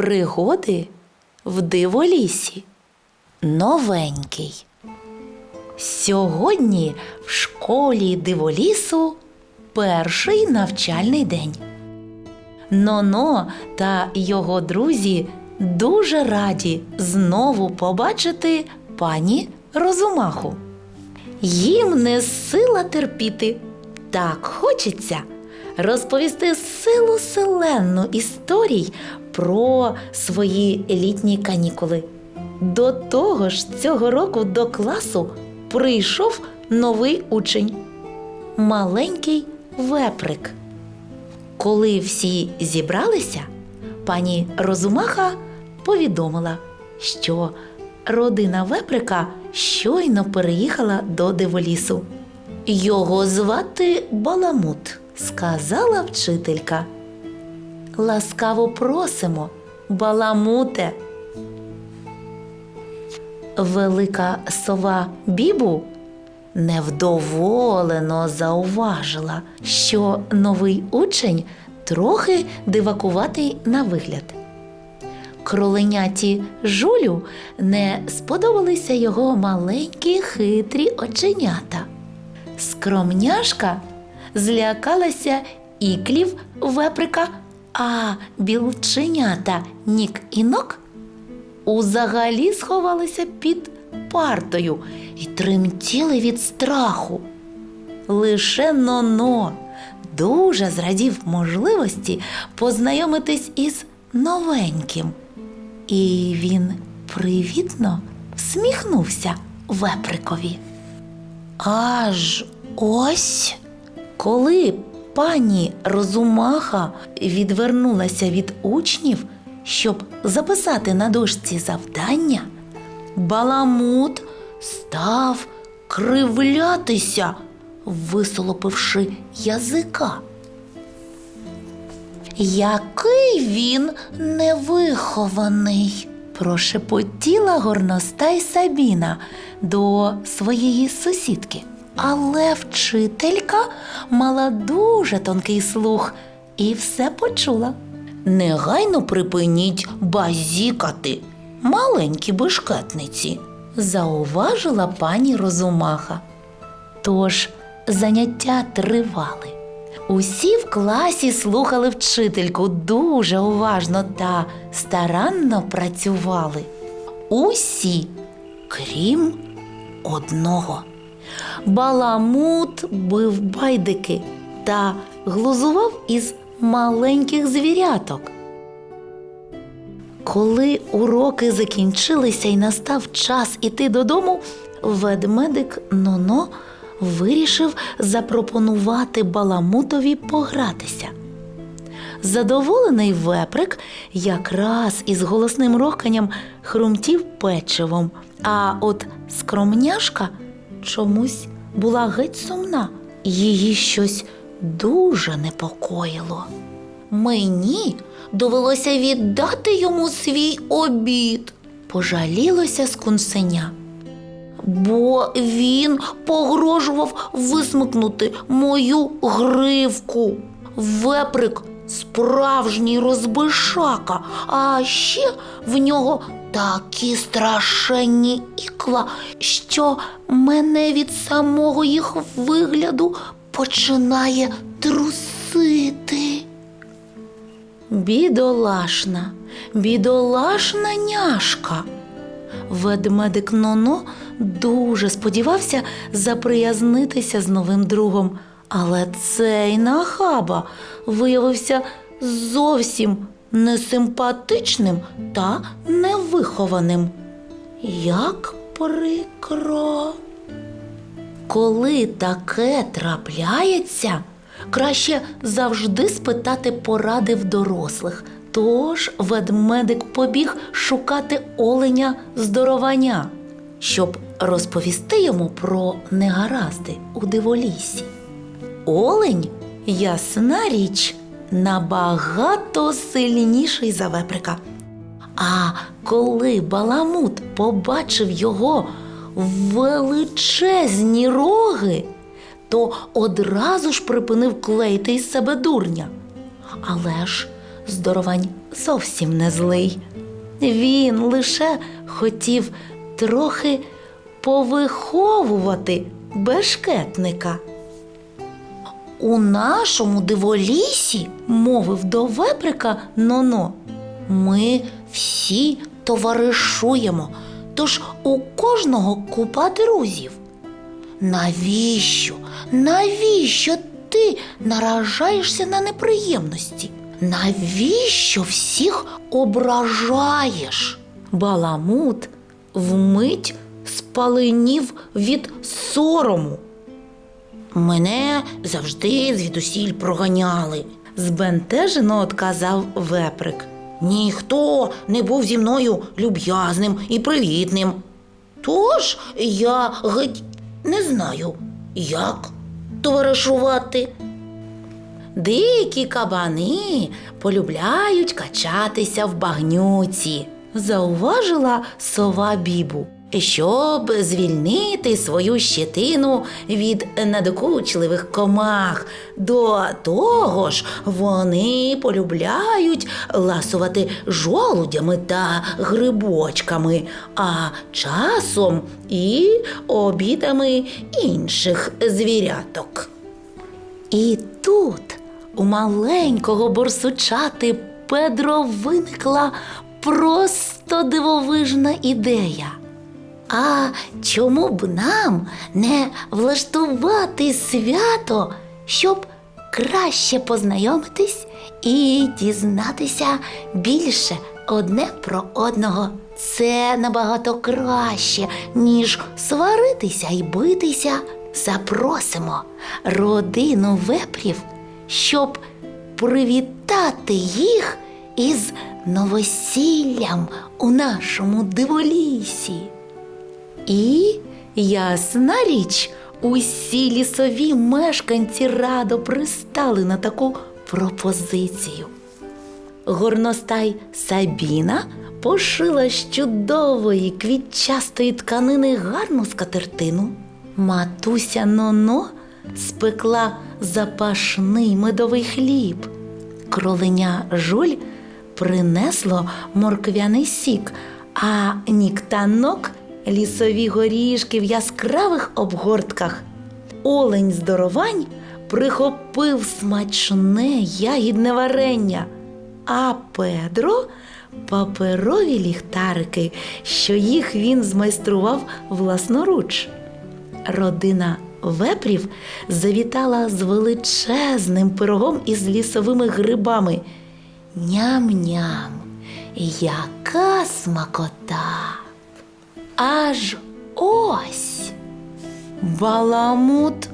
Пригоди в диволісі. Новенький. Сьогодні в школі диволісу перший навчальний день. Ноно та його друзі дуже раді знову побачити пані Розумаху. Їм не сила терпіти. Так хочеться розповісти силу селенну історій про свої літні канікули. До того ж, цього року до класу прийшов новий учень маленький веприк. Коли всі зібралися, пані Розумаха повідомила, що родина веприка щойно переїхала до диволісу. Його звати Баламут, сказала вчителька. Ласкаво просимо, баламуте. Велика сова Бібу невдоволено зауважила, що новий учень трохи дивакуватий на вигляд. Кроленяті жулю не сподобалися його маленькі хитрі оченята. Скромняшка злякалася іклів веприка, а білченята Нік і Нок узагалі сховалися під партою і тремтіли від страху. Лише Ноно дуже зрадів можливості познайомитись із новеньким. І він привітно всміхнувся веприкові. Аж ось, коли пані Розумаха відвернулася від учнів, щоб записати на дошці завдання, баламут став кривлятися, висолопивши язика. Який він невихований, прошепотіла горностай Сабіна до своєї сусідки. Але вчителька мала дуже тонкий слух і все почула. Негайно припиніть базікати, маленькі бешкетниці, зауважила пані Розумаха. Тож заняття тривали. Усі в класі слухали вчительку дуже уважно та старанно працювали. Усі, крім одного. Баламут бив байдики та глузував із маленьких звіряток. Коли уроки закінчилися і настав час іти додому, ведмедик Ноно вирішив запропонувати баламутові погратися. Задоволений веприк якраз із голосним рохканням хрумтів печивом, а от скромняшка чомусь була геть сумна, її щось дуже непокоїло. Мені довелося віддати йому свій обід, пожалілося скунсеня. Бо він погрожував висмикнути мою гривку. Веприк справжній розбишака, а ще в нього такі страшенні ікла, що мене від самого їх вигляду починає трусити. Бідолашна, бідолашна няшка. Ведмедик Ноно дуже сподівався заприязнитися з новим другом, але цей нахаба виявився зовсім несимпатичним та невихованим. Як прикро. Коли таке трапляється, краще завжди спитати поради в дорослих. Тож ведмедик побіг шукати оленя здорованя, щоб розповісти йому про негаразди у диволісі. Олень, ясна річ, набагато сильніший за веприка. А коли баламут побачив його величезні роги, то одразу ж припинив клеїти із себе дурня. Але ж здоровань зовсім не злий. Він лише хотів трохи повиховувати бешкетника. У нашому диволісі, мовив до веприка Ноно, ми всі товаришуємо, тож у кожного купа друзів. Навіщо? Навіщо ти наражаєшся на неприємності? Навіщо всіх ображаєш? Баламут вмить спаленів від сорому. Мене завжди звідусіль проганяли, збентежено отказав веприк. Ніхто не був зі мною люб'язним і привітним. Тож я геть не знаю, як товаришувати. Дикі кабани полюбляють качатися в багнюці, зауважила сова Бібу, щоб звільнити свою щетину від надокучливих комах. До того ж, вони полюбляють ласувати жолудями та грибочками, а часом і обідами інших звіряток. І тут у маленького борсучати Педро виникла просто дивовижна ідея. А чому б нам не влаштувати свято, щоб краще познайомитись і дізнатися більше одне про одного? Це набагато краще, ніж сваритися і битися. Запросимо родину вепрів, щоб привітати їх із новосіллям у нашому диволісі. І, ясна річ, усі лісові мешканці радо пристали на таку пропозицію. Горностай Сабіна пошила з чудової квітчастої тканини гарну скатертину. Матуся Ноно спекла запашний медовий хліб. Кроленя жуль принесло морквяний сік, а ніктанок лісові горішки в яскравих обгортках. Олень здоровань прихопив смачне ягідне варення, а Педро паперові ліхтарики, що їх він змайстрував власноруч. Родина вепрів завітала з величезним пирогом із лісовими грибами. Ням-ням, яка смакота! Аж ось Баламут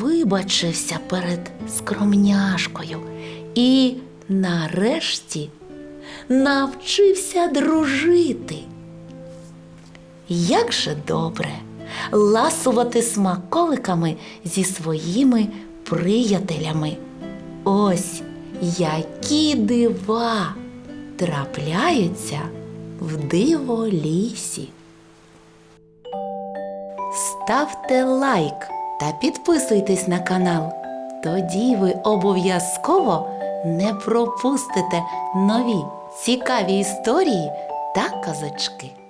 вибачився перед скромняшкою і нарешті навчився дружити. Як же добре ласувати смаковиками зі своїми приятелями. Ось які дива трапляються в диволісі. Ставте лайк та підписуйтесь на канал. Тоді ви обов'язково не пропустите нові цікаві історії та казочки.